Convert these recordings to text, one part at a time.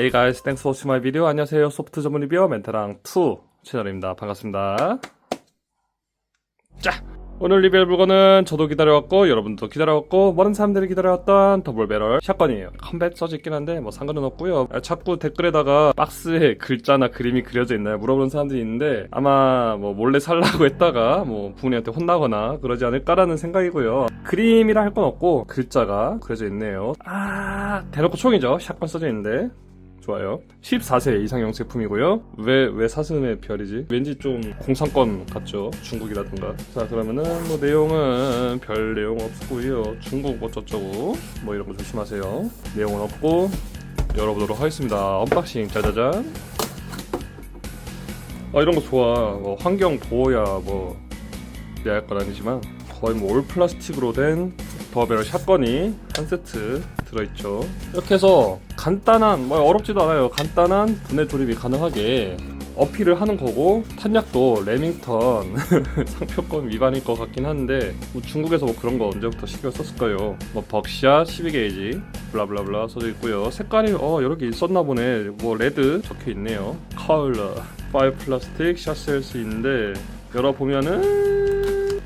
Hey guys, thanks for watching my video. 안녕하세요. 소프트 전문 리뷰어 멘테랑 2 채널입니다. 반갑습니다. 자, 오늘 리뷰할 물건은 저도 기다려왔고 여러분도 기다려왔고 많은 사람들이 기다려왔던 더블 배럴 샷건이에요. 컴뱃 써져 있긴 한데 뭐 상관은 없고요. 아, 자꾸 댓글에다가 박스에 글자나 그림이 그려져 있나요? 물어보는 사람들이 있는데 아마 뭐 몰래 살라고 했다가 뭐 부모님한테 혼나거나 그러지 않을까라는 생각이고요. 그림이라 할 건 없고 글자가 그려져 있네요. 아, 대놓고 총이죠. 샷건 써져 있는데 좋아요. 14세 이상형 제품이고요. 왜, 왜 사슴의 별이지? 왠지 좀 공산권 같죠? 중국이라든가. 자, 그러면은 뭐 내용은 별 내용 없고요. 중국 어쩌저쩌고. 뭐 이런 거 조심하세요. 내용은 없고, 열어보도록 하겠습니다. 언박싱 짜자잔. 아, 이런 거 좋아. 뭐 환경 보호야, 뭐, 내할 건 아니지만, 거의 뭐 올 플라스틱으로 된 더베럴 샷건이 한 세트 들어있죠. 이렇게 해서 간단한, 뭐 어렵지도 않아요. 간단한 분해 조립이 가능하게 어필을 하는 거고 탄약도 레밍턴 상표권 위반일 것 같긴 한데 뭐 중국에서 뭐 그런 거 언제부터 신경 썼을까요? 뭐 벅샷 12게이지 블라블라블라 써져 있고요. 색깔이 어 여러 개 있었나 보네. 뭐 레드 적혀 있네요. 컬러 파이 플라스틱 샷셀스 인데 열어 보면은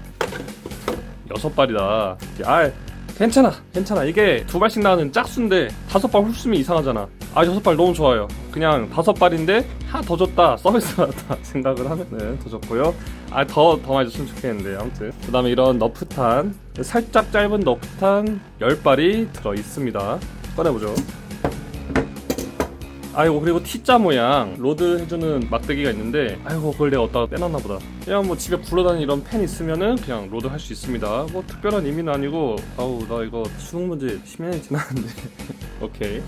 여섯 발이다. 아, 괜찮아, 괜찮아. 이게 두 발씩 나는 짝수인데 다섯 발 훑으면 이상하잖아. 아, 여섯 발 너무 좋아요. 그냥 다섯 발인데 하나 더 줬다, 서비스 받았다 생각을 하면은 더 좋고요. 아, 더, 더 많이 줬으면 좋겠는데, 아무튼. 그 다음에 이런 너프탄, 살짝 짧은 너프탄 열 발이 들어 있습니다. 꺼내보죠. 아이고 그리고 T자 모양. 로드 해주는 막대기가 있는데 아이고 그걸 내가 어디다가 빼놨나 보다. 그냥 뭐 집에 굴러다니는 이런 펜 있으면은 그냥 로드 할 수 있습니다. 뭐 특별한 의미는 아니고 아우 나 이거 수능 문제 10년이 지났는데 오케이.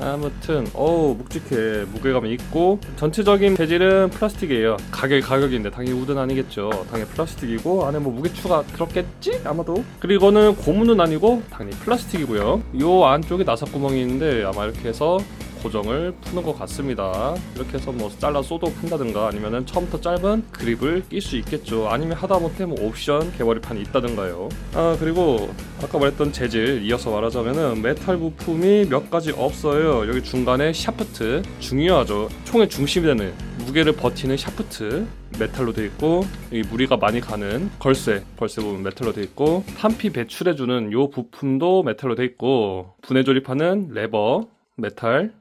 아무튼 어우 묵직해. 무게감이 있고 전체적인 재질은 플라스틱이에요. 가격이 가격인데 당연히 우드는 아니겠죠. 당연히 플라스틱이고 안에 뭐 무게 추가 들었겠지? 아마도? 그리고는 고무는 아니고 당연히 플라스틱이고요. 요 안쪽에 나사 구멍이 있는데 아마 이렇게 해서 고정을 푸는 것 같습니다. 이렇게 해서 뭐 잘라 쏘도 푼다든가 아니면은 처음부터 짧은 그립을 낄 수 있겠죠. 아니면 하다못해 뭐 옵션 개머리판이 있다든가요. 아 그리고 아까 말했던 재질 이어서 말하자면은 메탈 부품이 몇 가지 없어요. 여기 중간에 샤프트 중요하죠. 총의 중심이 되는 무게를 버티는 샤프트 메탈로 되어 있고 여기 무리가 많이 가는 걸쇠 걸쇠 부분 메탈로 되어 있고 탄피 배출해주는 요 부품도 메탈로 되어 있고 분해 조립하는 레버 메탈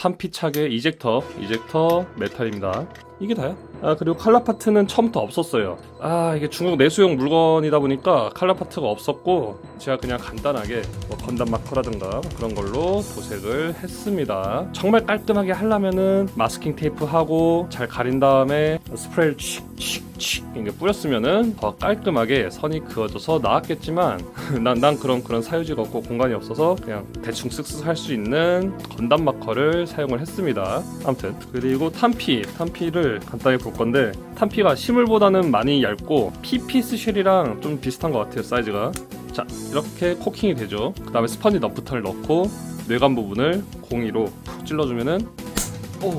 탄피착의 이젝터, 이젝터 메탈입니다. 이게 다야? 아 그리고 칼라 파트는 처음부터 없었어요. 아 이게 중국 내수용 물건이다 보니까 칼라 파트가 없었고 제가 그냥 간단하게 뭐 건담 마커라든가 그런 걸로 도색을 했습니다. 정말 깔끔하게 하려면은 마스킹 테이프 하고 잘 가린 다음에 스프레이를 칙칙칙 뿌렸으면은 더 깔끔하게 선이 그어져서 나았겠지만 난, 난 그런 그런 사유지가 없고 공간이 없어서 그냥 대충 쓱쓱 할 수 있는 건담 마커를 사용을 했습니다. 아무튼 그리고 탄피 탄피를 간단히 볼 건데 탄피가 실물보다는 많이 얇고 PPS 쉘이랑 좀 비슷한 것 같아요 사이즈가 자 이렇게 코킹이 되죠 그 다음에 스펀지 너프턴을 넣고 뇌관 부분을 공이로 푹 찔러주면은 오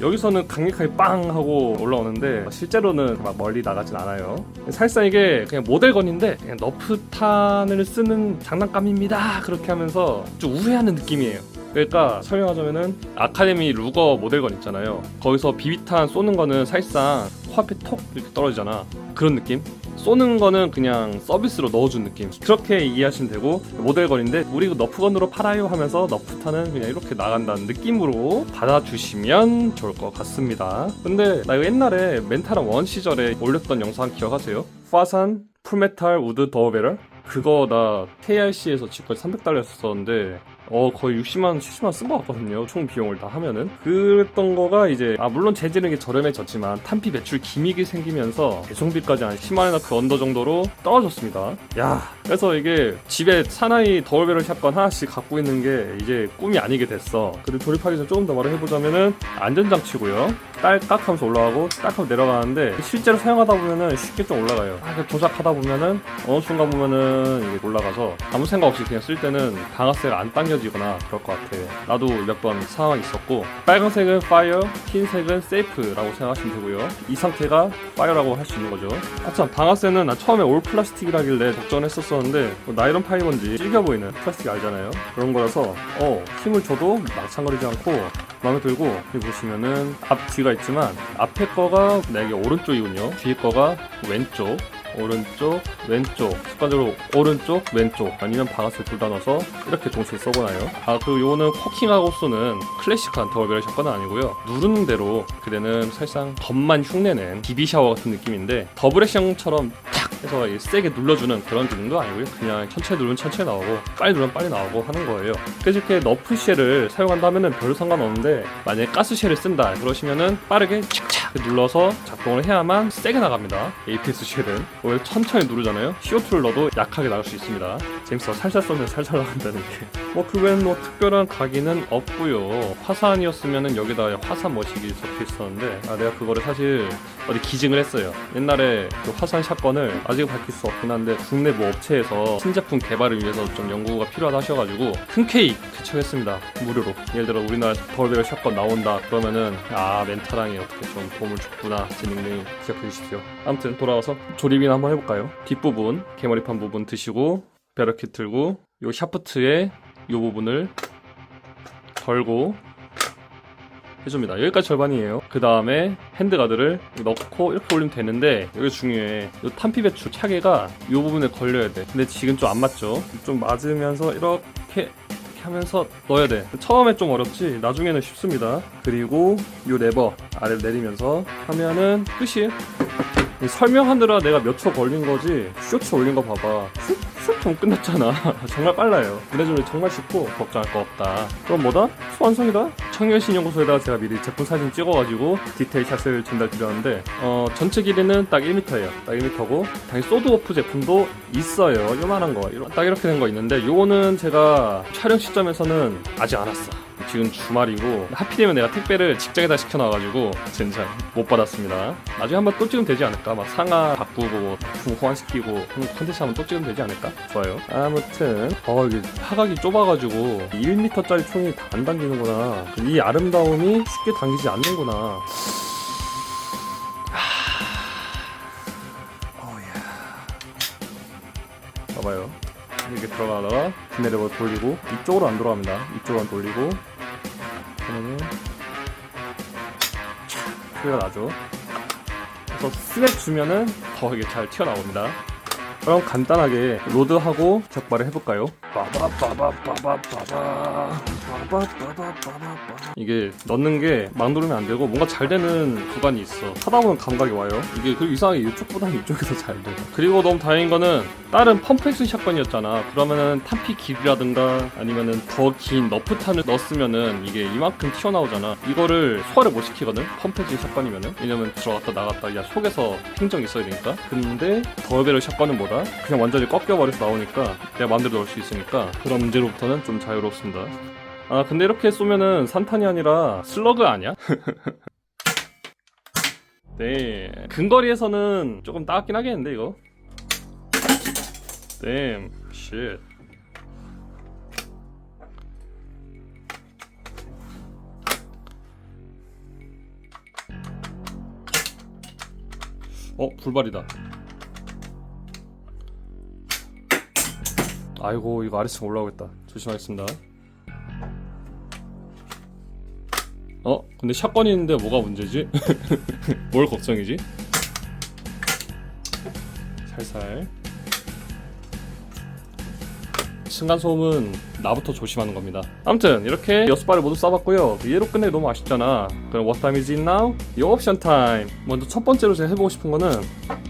여기서는 강력하게 빵 하고 올라오는데 실제로는 막 멀리 나가진 않아요. 사실상 이게 그냥 모델건인데 그냥 너프탄을 쓰는 장난감입니다. 그렇게 하면서 좀 우회하는 느낌이에요. 그러니까 설명하자면은 아카데미 루거 모델건 있잖아요. 거기서 비비탄 쏘는 거는 사실상 코앞에 톡 이렇게 떨어지잖아. 그런 느낌? 쏘는 거는 그냥 서비스로 넣어준 느낌. 그렇게 이해하시면 되고 모델건인데 우리 이거 너프건으로 팔아요 하면서 너프탄은 그냥 이렇게 나간다는 느낌으로 받아주시면 좋을 것 같습니다. 근데 나 이거 옛날에 멘탈은 원 시절에 올렸던 영상 기억하세요? 파산 풀메탈 우드 더베럴 그거 나 KRC에서 지금까지 300달러 썼었는데 어 거의 60만 70만 쓴 것 같거든요 총 비용을 다 하면은. 그랬던 거가 이제 아 물론 재질은 게 저렴해졌지만 탄피 배출 기믹이 생기면서 배송비까지 한 10만 원이나 그 언더 정도로 떨어졌습니다. 야 그래서 이게 집에 사나이 더블배럴 샷건 하나씩 갖고 있는 게 이제 꿈이 아니게 됐어. 그리고 조립하기 전에 조금 더 말을 해보자면은 안전장치고요. 딸깍 하면서 올라가고 딱 하면 내려가는데 실제로 사용하다 보면은 쉽게 좀 올라가요. 아, 조작하다 보면은 어느 순간 보면은 이게 올라가서 아무 생각 없이 그냥 쓸 때는 방아쇠가 안 당겨 지거나 그럴 것 같아 나도 몇 번 상황이 있었고 빨간색은 파이어 흰색은 세이프라고 생각하시면 되고요. 이 상태가 파이어라고 할 수 있는 거죠. 아참 방아쇠는 나 처음에 올 플라스틱이라길래 걱정을 했었었는데 뭐 나이론 파이버인지 질겨 보이는 플라스틱 알잖아요. 그런 거라서 어 힘을 줘도 망창거리지 않고 마음에 들고 여기 보시면은 앞 뒤가 있지만 앞에 거가 내게 오른쪽이군요. 뒤에 거가 왼쪽 오른쪽 왼쪽. 습관적으로 오른쪽 왼쪽. 아니면 방아쇠 둘 다 넣어서 이렇게 동시에 써보나요? 아 그리고 요거는 코킹하고 쏘는 클래식한 더블베럴 샷건은 아니고요. 누르는 대로 그대는 사실상 겉만 흉내낸 비비 샤워 같은 느낌인데 더블 액션처럼 탁 해서 이 세게 눌러주는 그런 기능도 아니고요. 그냥 천천히 누르면 천천히 나오고 빨리 누르면 빨리 나오고 하는 거예요. 그래서 이렇게 너프 쉘을 사용한다면 은 별 상관없는데 만약에 가스 쉘을 쓴다 그러시면은 빠르게 칙착 눌러서 작동을 해야만 세게 나갑니다. APS 쉘은 오히려 천천히 누르잖아요. CO2를 넣어도 약하게 나갈 수 있습니다. 재밌어. 살살 쏘면 살살 나간다는 게 뭐 그 외엔 뭐 특별한 각인은 없고요. 화산이었으면은 여기다 화산 머시기 적혀 있었는데 아 내가 그거를 사실 어디 기증을 했어요. 옛날에 그 화산 샷건을 아직 밝힐 수 없긴 한데 국내 뭐 업체에서 신제품 개발을 위해서 좀 연구가 필요하다 하셔가지고 흔쾌히 개척했습니다. 무료로. 예를 들어 우리나라 더블베럴 샷건 나온다. 그러면은 아 멘타랑이 어떻게 좀 도움을 줬구나 제 닉네임 기억해 주십시오 아무튼 돌아와서 조립이나 한번 해볼까요 뒷부분 개머리판 부분 드시고 베러킷 들고 요 샤프트의 요 부분을 걸고 해줍니다. 여기까지 절반이에요. 그 다음에 핸드가드를 넣고 이렇게 올리면 되는데 여기 중요해. 이 탄피 배출 차계가 이 부분에 걸려야 돼. 근데 지금 좀 안 맞죠? 좀 맞으면서 이렇게 하면서 넣어야 돼. 처음에 좀 어렵지 나중에는 쉽습니다. 그리고 이 레버 아래로 내리면서 하면은 끝이에요. 이 설명하느라 내가 몇 초 걸린 거지 쇼츠 올린 거 봐봐 슉슉 끝났잖아. 정말 빨라요. 그래주면 정말 쉽고 걱정할 거 없다. 그럼 뭐다? 완성이다? 청열신 연구소에다가 제가 미리 제품 사진 찍어가지고 디테일 샷을 전달 드렸는데 어, 전체 길이는 딱 1m예요. 딱 1m고 당연히 소드워프 제품도 있어요. 요만한 거. 이런- 딱 이렇게 된 거 있는데 요거는 제가 촬영 시점에서는 아직 안 왔어 지금 주말이고 하필이면 내가 택배를 직장에다 시켜놔가지고 진짜 못 받았습니다. 나중에 한번 또 찍으면 되지 않을까? 막 상하 바꾸고 부품 호환시키고 하는 컨텐츠 한번 또 찍으면 되지 않을까? 좋아요. 아무튼 어 이게 하각이 좁아가지고 1m짜리 총이 다 안 당기는구나. 이 아름다움이 쉽게 당기지 않는구나. 이렇게 들어가다가 기내레버 돌리고 이쪽으로 안 돌아갑니다. 이쪽으로 돌리고 그러면은 촥 소리가 나죠. 그래서 스냅 주면은 더 이게 잘 튀어나옵니다. 그럼 간단하게 로드하고 적발을 해볼까요? 이게 넣는 게 막 누르면 안 되고 뭔가 잘 되는 구간이 있어. 하다 보면 감각이 와요. 이게 그리고 이상하게 이쪽보다는 이쪽이 더 잘 돼. 그리고 너무 다행인 거는 다른 펌프 액션 샷건이었잖아. 그러면은 탄피 길이라든가 아니면은 더 긴 너프 탄을 넣었으면은 이게 이만큼 튀어나오잖아. 이거를 소화를 못 시키거든? 펌프 액션 샷건이면은. 왜냐면 들어갔다 나갔다 야 속에서 행정이 있어야 되니까. 근데 더베럴 샷건은 뭐다 그냥 완전히 꺾여버려서 나오니까 내가 마음대로 넣을 수 있으니까 그런 문제로부터는 좀 자유롭습니다 아 근데 이렇게 쏘면은 산탄이 아니라 슬러그 아니야? 네 근거리에서는 조금 따갑긴 하겠는데 이거 댐 쉣. 어 불발이다 아이고 이거 아래층 올라오겠다 조심하겠습니다 어? 근데 샷건이 있는데 뭐가 문제지? 뭘 걱정이지? 살살 층간소음은 나부터 조심하는 겁니다 아무튼 이렇게 여섯 발을 모두 쏴봤고요 얘로 끝내기 너무 아쉽잖아 그럼 what time is it now? 이 옵션 타임 먼저 첫 번째로 제가 해보고 싶은 거는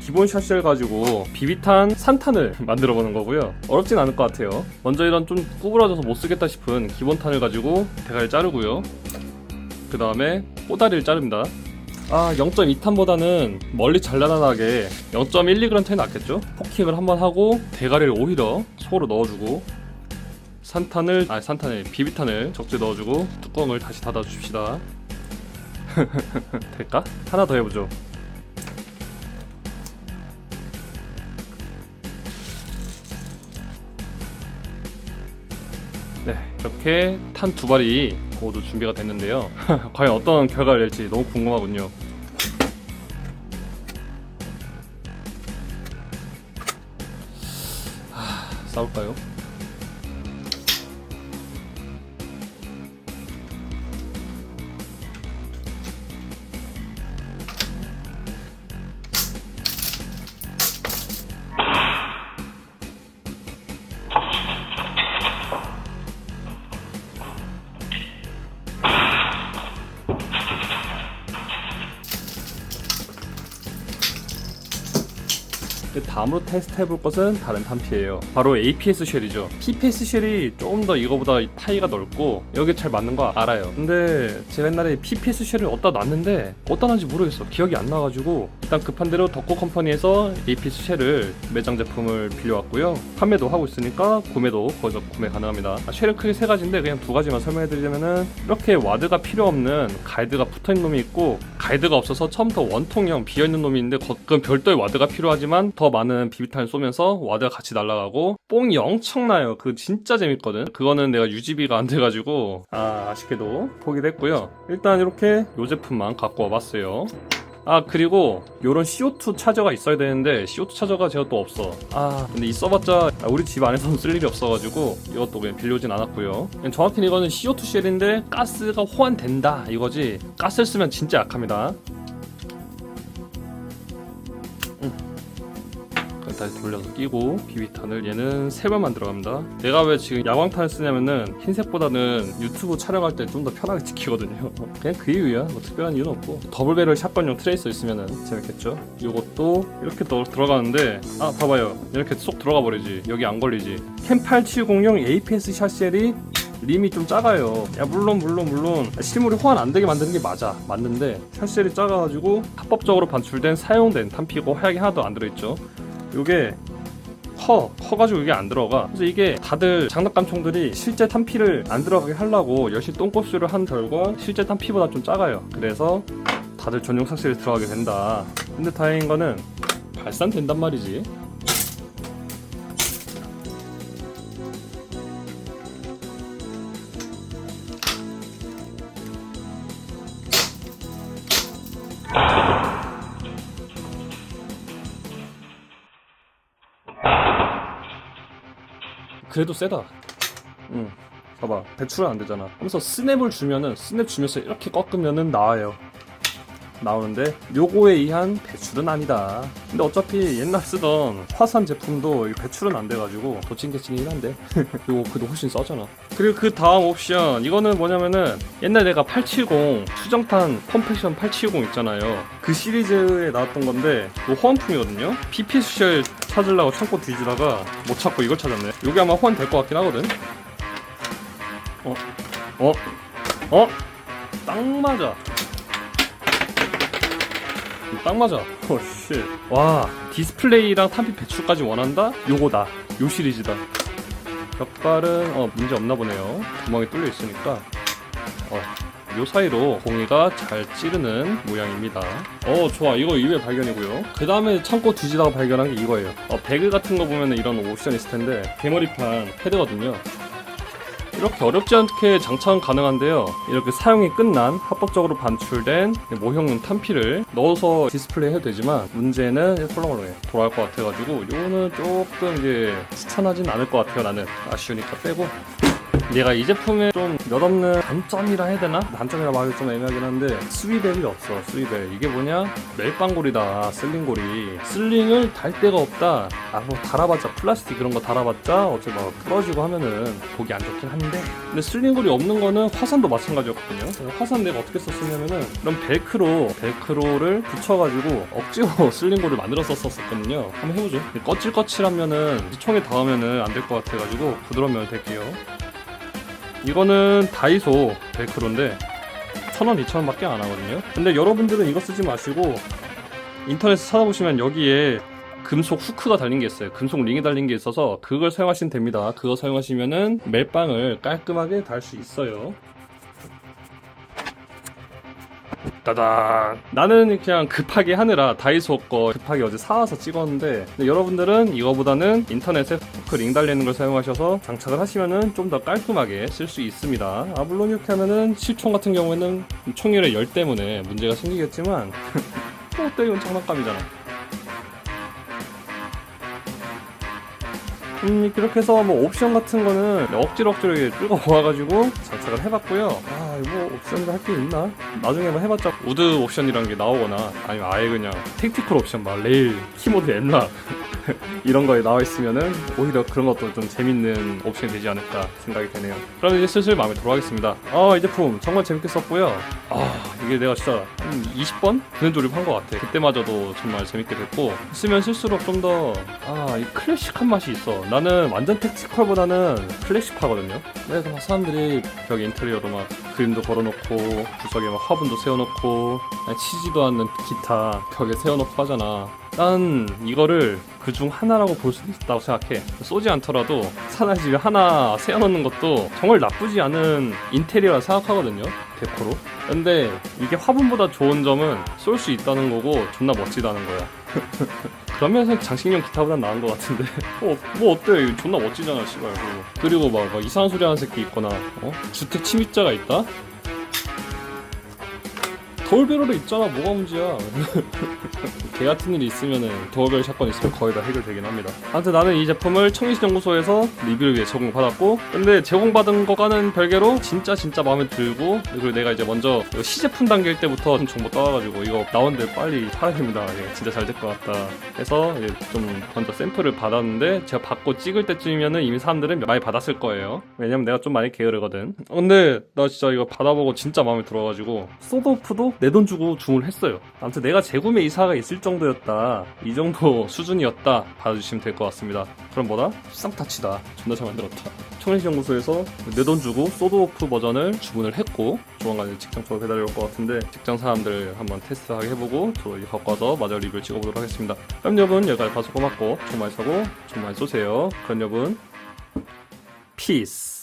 기본 샷셀 가지고 비비탄 산탄을 만들어 보는 거고요. 어렵진 않을 것 같아요. 먼저 이런 좀 구부러져서 못 쓰겠다 싶은 기본 탄을 가지고 대가를 자르고요. 그 다음에 꼬다리를 자릅니다. 아 0.2탄보다는 멀리 잘라나게 0.12g 탄이 낫겠죠? 포킹을 한번 하고 대가리를 오히려 속으로 넣어주고 산탄을 아 산탄을 비비탄을 적재 넣어주고 뚜껑을 다시 닫아줍시다. 될까? 하나 더 해보죠. 네, 이렇게 탄 두 발이 모두 준비가 됐는데요. 과연 어떤 결과를 낼지 너무 궁금하군요. 하, 싸울까요? 다음으로 테스트 해볼 것은 다른 탄피예요. 바로 APS 쉘이죠. PPS 쉘이 조금 더 이거보다 파이가 넓고 여기 잘 맞는 거 알아요. 근데 제가 옛날에 PPS 쉘을 어디다 놨는데 어디다 놨는지 모르겠어. 기억이 안 나가지고 일단 급한 대로 덕코 컴퍼니에서 APS 쉘을 매장 제품을 빌려왔고요. 판매도 하고 있으니까 구매도 거기서 구매 가능합니다. 아, 쉘은 크게 세 가지인데 그냥 두 가지만 설명해드리자면은 이렇게 와드가 필요 없는 가이드가 붙어있는 놈이 있고 가이드가 없어서 처음부터 원통형 비어있는 놈이 있는데 그건 별도의 와드가 필요하지만 더 많은 비비탄을 쏘면서 와드가 같이 날아가고 뽕이 엄청나요. 그 진짜 재밌거든. 그거는 내가 유지비가 안 돼가지고 아 아쉽게도 포기를 했고요. 일단 이렇게 요 제품만 갖고 와봤어요. 아 그리고 요런 CO2 차저가 있어야 되는데 CO2 차저가 제가 또 없어 아 근데 아, 우리 집 안에서는 쓸 일이 없어가지고 이것도 그냥 빌려오진 않았고요 그냥 정확히는 이거는 CO2 쉘인데 가스가 호환된다 이거지 가스를 쓰면 진짜 약합니다 다시 돌려서 끼고 비비탄을 얘는 세 발만 들어갑니다. 내가 왜 지금 야광탄을 쓰냐면은 흰색보다는 유튜브 촬영할 때 좀 더 편하게 찍히거든요. 그냥 그 이유야. 뭐 특별한 이유는 없고 더블 배럴 샷건용 트레이서 있으면은 재밌겠죠. 이것도 이렇게 더 들어가는데 아 봐봐요. 이렇게 쏙 들어가 버리지. 여기 안 걸리지. 캠 870용 APS 샷셀이 림이 좀 작아요. 야 물론 물론 물론 실물이 호환 안 되게 만드는 게 맞아 맞는데 샷셀이 작아가지고 합법적으로 반출된 사용된 탄피고 하약이 하나도 안 들어있죠. 요게 커 커가지고 이게 안 들어가. 그래서 이게 다들 장난감총들이 실제 탄피를 안 들어가게 하려고 열심히 똥꼬수를 한 결과 실제 탄피보다 좀 작아요. 그래서 다들 전용 삭셀이 들어가게 된다. 근데 다행인 거는 발산된단 말이지 그래도 세다. 응. 봐봐. 배출은 안 되잖아. 하면서 스냅을 주면은, 스냅 주면서 이렇게 꺾으면은 나와요. 나오는데, 요거에 의한 배출은 아니다. 근데 어차피 옛날 쓰던 화산 제품도 이 배출은 안 돼가지고, 도찐개찐이긴 한데, 요거 그래도 훨씬 싸잖아. 그리고 그 다음 옵션, 이거는 뭐냐면은, 옛날 내가 870, 수정탄 컴팩션 870 있잖아요. 그 시리즈에 나왔던 건데, 이 호환품이거든요? PPS 쉘 찾으려고 창고 뒤지다가 못 찾고 이걸 찾았네. 여기 아마 호환 될 것 같긴 하거든. 어, 어, 어, 딱 맞아. 딱 맞아. 어, 씨. 와, 디스플레이랑 탄피 배출까지 원한다? 요거다. 요 시리즈다. 벽발은 어 문제 없나 보네요. 구멍이 뚫려 있으니까. 어, 요 사이로 공이가 잘 찌르는 모양입니다. 어 좋아 이거 이외 발견이고요. 그 다음에 창고 뒤지다가 발견한 게 이거예요. 어, 배그 같은 거 보면 이런 옵션 있을 텐데 대머리판 패드거든요. 이렇게 어렵지 않게 장착은 가능한데요. 이렇게 사용이 끝난 합법적으로 반출된 모형 탄피를 넣어서 디스플레이 해도 되지만 문제는 헐렁헐렁해 돌아갈 것 같아가지고 이거는 조금 이제 추천하진 않을 것 같아요. 나는 아쉬우니까 빼고 얘가 이 제품에 좀 몇없는 단점이라 해야 되나? 단점이라 말하기 좀 애매하긴 한데 스위벨이 없어 스위벨 이게 뭐냐? 멜빵고리다 슬링고리 슬링을 달 데가 없다. 아 뭐 달아봤자 플라스틱 그런 거 달아봤자 어차피 막 부러지고 하면은 보기 안 좋긴 한데. 근데 슬링고리 없는 거는 화산도 마찬가지였거든요. 화산 내가 어떻게 썼었냐면은 이런 벨크로 벨크로를 붙여가지고 억지로 슬링고를 만들었었었거든요. 한번 해보죠. 거칠거칠하면은 총에 닿으면은 안 될 것 같아가지고 부드러우면 될게요 이거는 다이소 벨크로인데 1,000원, 2,000원 밖에 안 하거든요. 근데 여러분들은 이거 쓰지 마시고 인터넷에 찾아보시면 여기에 금속 후크가 달린 게 있어요. 금속 링이 달린 게 있어서 그걸 사용하시면 됩니다. 그거 사용하시면은 멜빵을 깔끔하게 달 수 있어요. 따단. 나는 그냥 급하게 하느라 다이소 거 급하게 어제 사와서 찍었는데 여러분들은 이거보다는 인터넷에 후크 링 달리는 걸 사용하셔서 장착을 하시면은 좀 더 깔끔하게 쓸 수 있습니다. 아 물론 이렇게 하면은 실총 같은 경우에는 총열의 열 때문에 문제가 생기겠지만 어때 이건 장난감이잖아. 음, 그렇게 해서 뭐 옵션 같은 거는 억지로 억지로 끌고 모아가지고 장착을 해봤고요. 아, 뭐 옵션도 할게 있나? 나중에 뭐 해봤자 우드 옵션이란 게 나오거나 아니면 아예 그냥 택티컬 옵션 막 레일, 키보드 엠락 이런 거에 나와 있으면은 오히려 그런 것도 좀 재밌는 옵션이 되지 않을까 생각이 되네요. 그럼 이제 슬슬 마음에 들어가겠습니다. 아, 이 제품 정말 재밌게 썼고요. 아, 이게 내가 진짜 한 20번 그런 조립한 것 같아. 그때마저도 정말 재밌게 됐고 쓰면 쓸수록 좀 더 아, 이 클래식한 맛이 있어. 나는 완전 택티컬보다는 클래식하거든요. 그래서 막 사람들이 벽 인테리어로 막 그림도 걸어놓고 구석에 막 화분도 세워놓고 치지도 않는 기타 벽에 세워놓고 하잖아. 난 이거를 그중 하나라고 볼 수도 있다고 생각해. 쏘지 않더라도 사나 집에 하나 세워놓는 것도 정말 나쁘지 않은 인테리어라 생각하거든요. 데코로. 근데 이게 화분보다 좋은 점은 쏠 수 있다는 거고 존나 멋지다는 거야. 그러면서 장식용 기타보단 나은 것 같은데 어, 뭐 어때 존나 멋지잖아 씨발 그리고, 막, 막 이상한 소리 하는 새끼 있거나 어? 주택 침입자가 있다? 더울배럴에 있잖아 뭐가 문제야 개 같은 일이 있으면은 더울배럴 사건 있으면 거의 다 해결되긴 합니다. 아무튼 나는 이 제품을 청리시연구소에서 리뷰를 위해 제공받았고 근데 제공받은 거과는 별개로 진짜 진짜 마음에 들고 그리고 내가 이제 먼저 시제품 단계일 때부터 정보 따와가지고 이거 나온데 빨리 팔아야 됩니다. 이거 진짜 잘 될 것 같다 해서 이제 좀 먼저 샘플을 받았는데 제가 받고 찍을 때쯤이면은 이미 사람들은 많이 받았을 거예요. 왜냐면 내가 좀 많이 게으르거든. 어, 근데 나 진짜 이거 받아보고 진짜 마음에 들어가지고 소드오프도 내 돈 주고 주문을 했어요. 아무튼 내가 재구매 이 사가 있을 정도였다. 이 정도 수준이었다. 받아주시면 될 것 같습니다. 그럼 뭐다? 쌍타치다. 존나 잘 만들었다. 청일연구소에서 내 돈 주고 소드오프 버전을 주문을 했고 조만간 직장 쪽으로 배달이 올 것 같은데 직장 사람들 한번 테스트하게 해보고 또 갖고 와서 마저 리뷰를 찍어보도록 하겠습니다. 그럼 여러분 여기까지 봐서 고맙고 총 많이 사고 총 많이 쏘세요. 그럼 여러분 피스